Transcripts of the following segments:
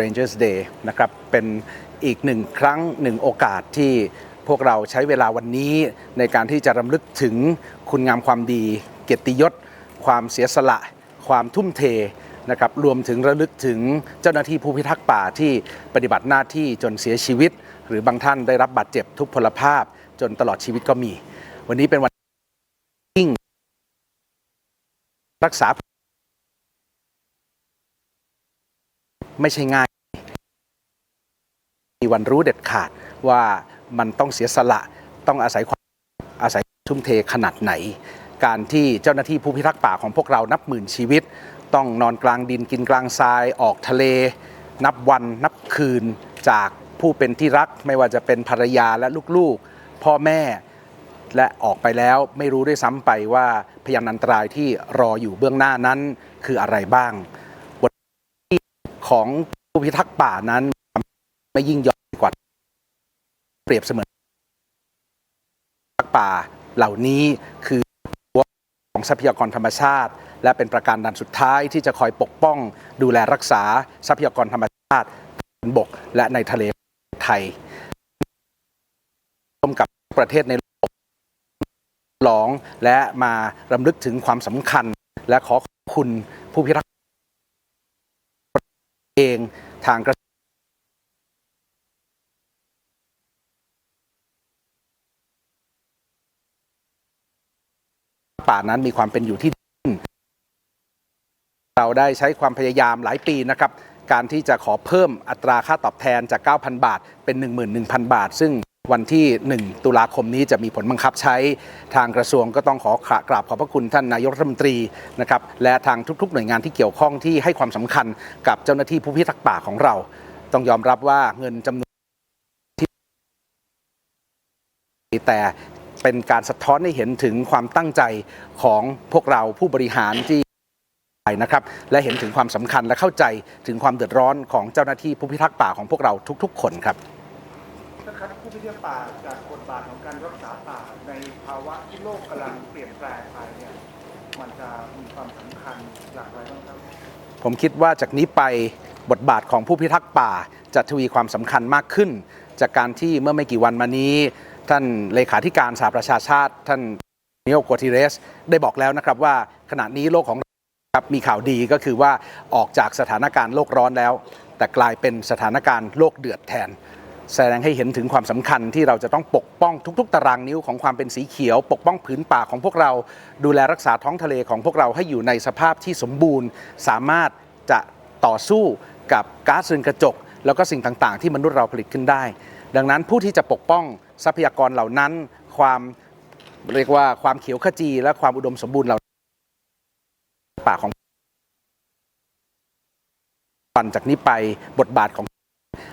Rangers Day นะครับเป็นอีกหนึ่งครั้งหนึ่งโอกาสที่พวกเราใช้เวลาวันนี้ในการที่จะรำลึกถึงคุณงามความดี เกียรติยศ ความเสียสละ ความทุ่มเทนะครับรวมถึงระลึกถึงเจ้าหน้าที่ผู้พิทักษ์ป่าที่ปฏิบัติหน้าที่จนเสียชีวิต หรือบางท่านได้รับบาดเจ็บทุกพลภาพ จนตลอดชีวิตก็มี วันนี้เป็นวันยิ่งรักษา ไม่ใช่ง่าย มีวันรู้เด็ดขาดว่ามันต้องเสียสละต้องอาศัยความอาศัยทุ่มเทขนาดไหน การที่เจ้าหน้าที่ผู้พิทักษ์ป่าของพวกเรานับหมื่นชีวิต ต้องนอนกลางดินกินกลางทรายออกทะเล นับวันนับคืนจากผู้เป็นที่รักไม่ว่าจะเป็นภรรยาและลูกๆ พ่อแม่และออกไปแล้วไม่รู้ด้วยซ้ำไปว่าพยานอันตรายที่รออยู่เบื้องหน้านั้นคืออะไรบ้าง ของผู้พิทักษ์ป่านั้น ไม่ยิ่งย่อนกว่า เปรียบเสมือนป่าเหล่านี้คือหัวของทรัพยากรธรรมชาติ และเป็นประการดันสุดท้ายที่จะคอยปกป้องดูแลรักษาทรัพยากรธรรมชาติบนบกและในทะเลไทยร่วมกับประเทศในโลกหลองและมารำลึกถึงความสำคัญ และขอขอบคุณผู้พิทักษ์ เองทางกระป่านั้นมีความเป็นอยู่ที่ดีขึ้นเราได้ใช้ความพยายามหลายปีนะครับ การที่จะขอเพิ่มอัตราค่าตอบแทนจาก 9,000 บาทเป็น 11,000 บาท ซึ่ง วันที่ 1 ตุลาคมนี้จะมีผลบังคับใช้ทางกระทรวงก็ต้องขอกราบขอบพระคุณท่านนายกรัฐมนตรีนะครับและทางทุกๆ หน่วยงานที่เกี่ยวข้องที่ให้ความสำคัญกับเจ้าหน้าที่ผู้พิทักษ์ป่าของเรา ต้องยอมรับว่าเงินจำนวนที่แต่เป็นการสะท้อนให้เห็นถึงความตั้งใจของพวกเราผู้บริหารที่นะครับและเห็นถึงความสำคัญและเข้าใจถึงความเดือดร้อนของเจ้าหน้าที่ผู้พิทักษ์ป่าของพวกเราทุก ๆ คนครับ ท่านครับผู้พิทักษ์ป่าจากบทบาทของการรักษาป่าในภาวะที่โลกกำลังเปลี่ยนแปลงไปเนี่ยมันจะมีความสำคัญอย่างไรบ้างครับผมคิดว่าจากนี้ไปบทบาทของผู้พิทักษ์ป่าจะทวีความสำคัญมากขึ้น จากการที่เมื่อไม่กี่วันมานี้ ท่านเลขาธิการสหประชาชาติ ท่านนิโอโกติเรส ได้บอกแล้วนะครับว่าขณะนี้โลกของเราครับมีข่าวดีก็คือว่าออกจากสถานการณ์โลกร้อนแล้ว แต่กลายเป็นสถานการณ์โลกเดือดแทน แสดงให้เห็นถึงความสำคัญที่เราจะต้องปกป้องทุก ๆ ตารางนิ้วของความเป็นสีเขียว ปกป้องผืนป่าของพวกเรา ดูแลรักษาท้องทะเลของพวกเราให้อยู่ในสภาพที่สมบูรณ์ สามารถจะต่อสู้กับก๊าซเรือนกระจก แล้วก็สิ่งต่างๆ ที่มนุษย์เราผลิตขึ้นได้ ดังนั้นผู้ที่จะปกป้องทรัพยากรเหล่านั้น ความเรียกว่าความเขียวขจี และความอุดมสมบูรณ์เหล่าป่าของปันจากนี้ไปบทบาทของ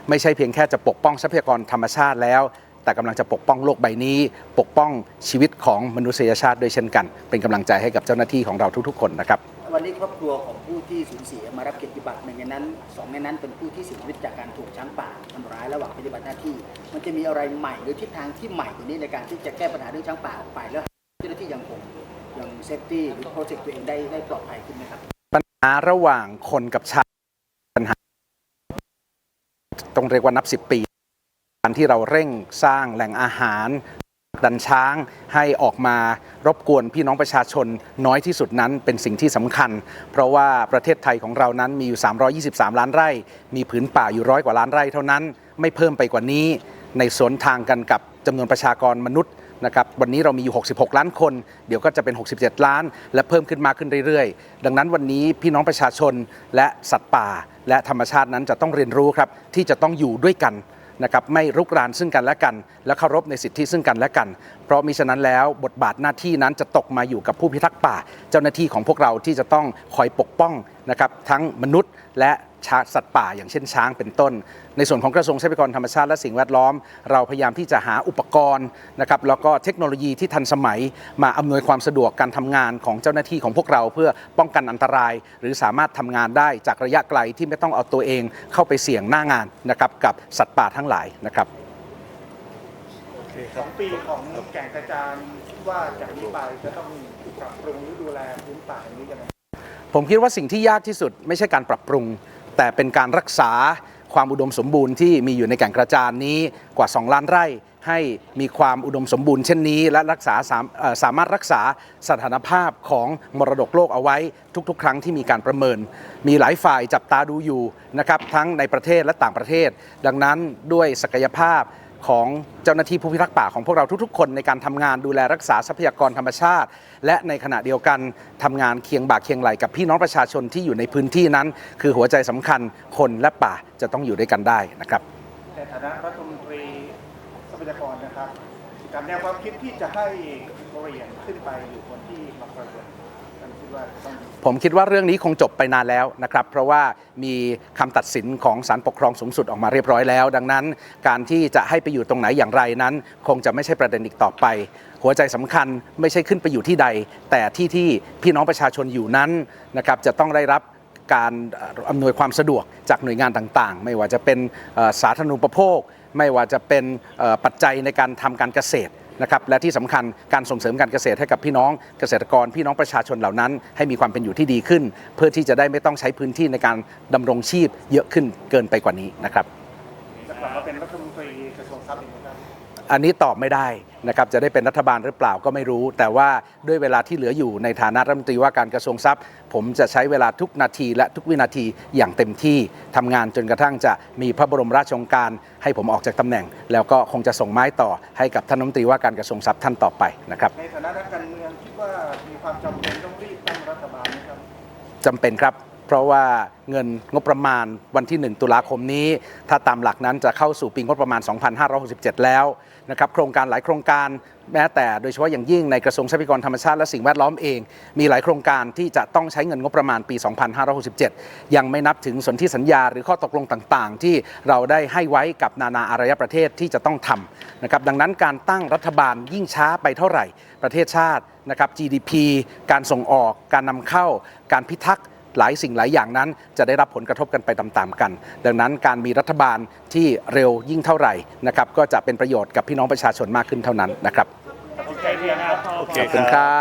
ไม่ใช่เพียงแค่จะปกป้องทรัพยากรธรรมชาติแล้ว แต่กำลังจะปกป้องโลกใบนี้ ปกป้องชีวิตของมนุษยชาติด้วยเช่นกัน เป็นกำลังใจให้กับเจ้าหน้าที่ของเราทุกๆ คนนะครับวันนี้ครอบครัวของผู้ที่สูญเสียมารับเกียรติบัตรหนึ่งในนั้นสองในนั้นเป็นผู้ที่เสียชีวิตจากการถูกช้างป่าทำร้ายระหว่างปฏิบัติหน้าที่ มันจะมีอะไรใหม่หรือทิศทางที่ใหม่กว่านี้ในการที่จะแก้ปัญหาเรื่องช้างป่าออกไปแล้วเจ้าหน้าที่ยังคงยังเซฟตี้หรือโปรเจกต์ตัวเองได้ได้ปลอดภัยขึ้นไหมครับ ปัญหาระหว่างคนกับช้างปัญหา ต้องเรียกว่านับสิบปีการที่เราเร่งสร้างแหล่งอาหารดันช้างให้ออกมารบกวนพี่น้องประชาชนน้อยที่สุดนั้นเป็นสิ่งที่สำคัญ เพราะว่าประเทศไทยของเรานั้นมีอยู่ 323 ล้านไร่ มีผืนป่าอยู่ร้อยกว่าล้านไร่เท่านั้น ไม่เพิ่มไปกว่านี้ ในสวนทางกันกับจำนวนประชากรมนุษย์ นะครับวันนี้เรามีอยู่ 66 ล้านคน เดี๋ยวก็จะเป็น 67 ล้าน และเพิ่มขึ้นมาขึ้นเรื่อยๆ ดังนั้นวันนี้พี่น้องประชาชนและสัตว์ป่า และธรรมชาตินั้นจะต้องเรียนรู้ครับที่จะต้องอยู่ด้วยกันนะครับไม่รุกรานซึ่งกันและกัน และเคารพในสิทธิซึ่งกันและกัน เพราะมิฉะนั้นแล้วบทบาทหน้าที่นั้นจะตกมาอยู่กับผู้พิทักษ์ป่า เจ้าหน้าที่ของพวกเราที่จะต้องคอยปกป้องนะครับทั้งมนุษย์และ สัตว์ป่า อย่างเช่นช้างเป็นต้น ในส่วนของกระทรวงทรัพยากรธรรมชาติและสิ่งแวดล้อม เราพยายามที่จะหาอุปกรณ์นะครับแล้วก็เทคโนโลยีที่ทันสมัย มาอำนวยความสะดวกการทำงานของเจ้าหน้าที่ของพวกเราเพื่อป้องกันอันตราย หรือสามารถทำงานได้จากระยะไกลที่ไม่ต้องเอาตัวเองเข้าไปเสี่ยงหน้างานนะครับกับสัตว์ป่าทั้งหลายนะครับสองปีของแก่งกระจานว่าจากนี้ไปจะต้องปรับปรุงหรือดูแลพื้นป่าอย่างนี้ยังไงผมคิดว่าสิ่งที่ยากที่สุดไม่ใช่การปรับปรุง แต่เป็นการรักษาความอุดมสมบูรณ์ที่มีอยู่ในแก่งกระจานนี้กว่า 2 ล้านไร่ให้มีความอุดมสมบูรณ์เช่นนี้ และรักษาสามสามารถรักษาสถานภาพของมรดกโลกเอาไว้ทุกๆ ครั้งที่มีการประเมิน มีหลายฝ่ายจับตาดูอยู่นะครับทั้งในประเทศและต่างประเทศ ดังนั้นด้วยศักยภาพ ของเจ้าหน้าที่ผู้พิทักษ์ป่าของพวกเราทุกๆ คนในการทำงานดูแลรักษาทรัพยากรธรรมชาติ และในขณะเดียวกันทำงานเคียงบ่าเคียงไหลกับพี่น้องประชาชนที่อยู่ในพื้นที่นั้น คือหัวใจสำคัญคนและป่าจะต้องอยู่ด้วยกันได้นะครับในฐานะรัฐมนตรีทรัพยากรนะครับกับแนวความคิดที่จะให้เรียนขึ้นไปอยู่บนที่มักกะเรือนท่านคิด ผมคิดว่าเรื่องนี้คงจบไปนานแล้วนะครับ เพราะว่ามีคำตัดสินของศาลปกครองสูงสุดออกมาเรียบร้อยแล้ว ดังนั้น การที่จะให้ไปอยู่ตรงไหนอย่างไรนั้น คงจะไม่ใช่ประเด็นอีกต่อไป หัวใจสำคัญไม่ใช่ขึ้นไปอยู่ที่ใด แต่ที่ที่พี่น้องประชาชนอยู่นั้นนะครับจะต้องได้รับการอำนวยความสะดวกจากหน่วยงานต่างๆ ไม่ว่าจะเป็นสาธารณูปโภค ไม่ว่าจะเป็นปัจจัยในการทำการเกษตร นะครับและที่สำคัญการส่งเสริมการเกษตรให้กับพี่น้องเกษตรกรพี่น้องประชาชนเหล่านั้น ให้มีความเป็นอยู่ที่ดีขึ้น เพื่อที่จะได้ไม่ต้องใช้พื้นที่ในการดำรงชีพเยอะขึ้นเกินไปกว่านี้นะครับจะกลับมาเป็นรัฐมนตรีกระทรวงทรัพย์อีกไหมครับ อันนี้ตอบไม่ได้นะครับจะได้เป็นรัฐบาลหรือเปล่าก็ไม่รู้ แต่ว่าด้วยเวลาที่เหลืออยู่ในฐานะรัฐมนตรีว่าการกระทรวงทรัพย์ ผมจะใช้เวลาทุกนาทีและทุกวินาทีอย่างเต็มที่ทำงานจนกระทั่งจะมีพระบรมราชโองการ ให้ผมออกจากตำแหน่ง แล้วก็คงจะส่งไม้ต่อให้กับท่านรัฐมนตรีว่าการกระทรวงทรัพย์ท่านต่อไปนะครับในฐานะนักการเมืองคิดว่ามีความจำเป็นต้องรีบตั้งรัฐบาลไหมครับจำเป็นครับ เพราะว่าเงินงบประมาณวันที่ 1 ตุลาคมนี้ ถ้าตามหลักนั้นจะเข้าสู่ปีงบประมาณ 2567 แล้วนะครับโครงการหลายโครงการแม้แต่โดยเฉพาะอย่างยิ่งในกระทรวงทรัพยากรธรรมชาติและสิ่งแวดล้อมเอง มีหลายโครงการที่จะต้องใช้เงินงบประมาณปี 2567 ยังไม่นับถึงสนธิสัญญาหรือข้อตกลงต่างๆ ที่เราได้ให้ไว้กับนานาอารยประเทศที่จะต้องทำนะครับดังนั้นการตั้งรัฐบาลยิ่งช้าไปเท่าไหร่ ประเทศชาตินะครับ GDP การส่งออก การนำเข้า การพิทักษ์ หลายสิ่งหลายอย่างนั้น จะได้รับผลกระทบกันไปตามๆกัน ดังนั้นการมีรัฐบาลที่เร็วยิ่งเท่าไหร่นะครับก็จะเป็นประโยชน์กับพี่น้องประชาชนมากขึ้นเท่านั้นนะครับตัดสินใจเรียนครับขอบคุณครับ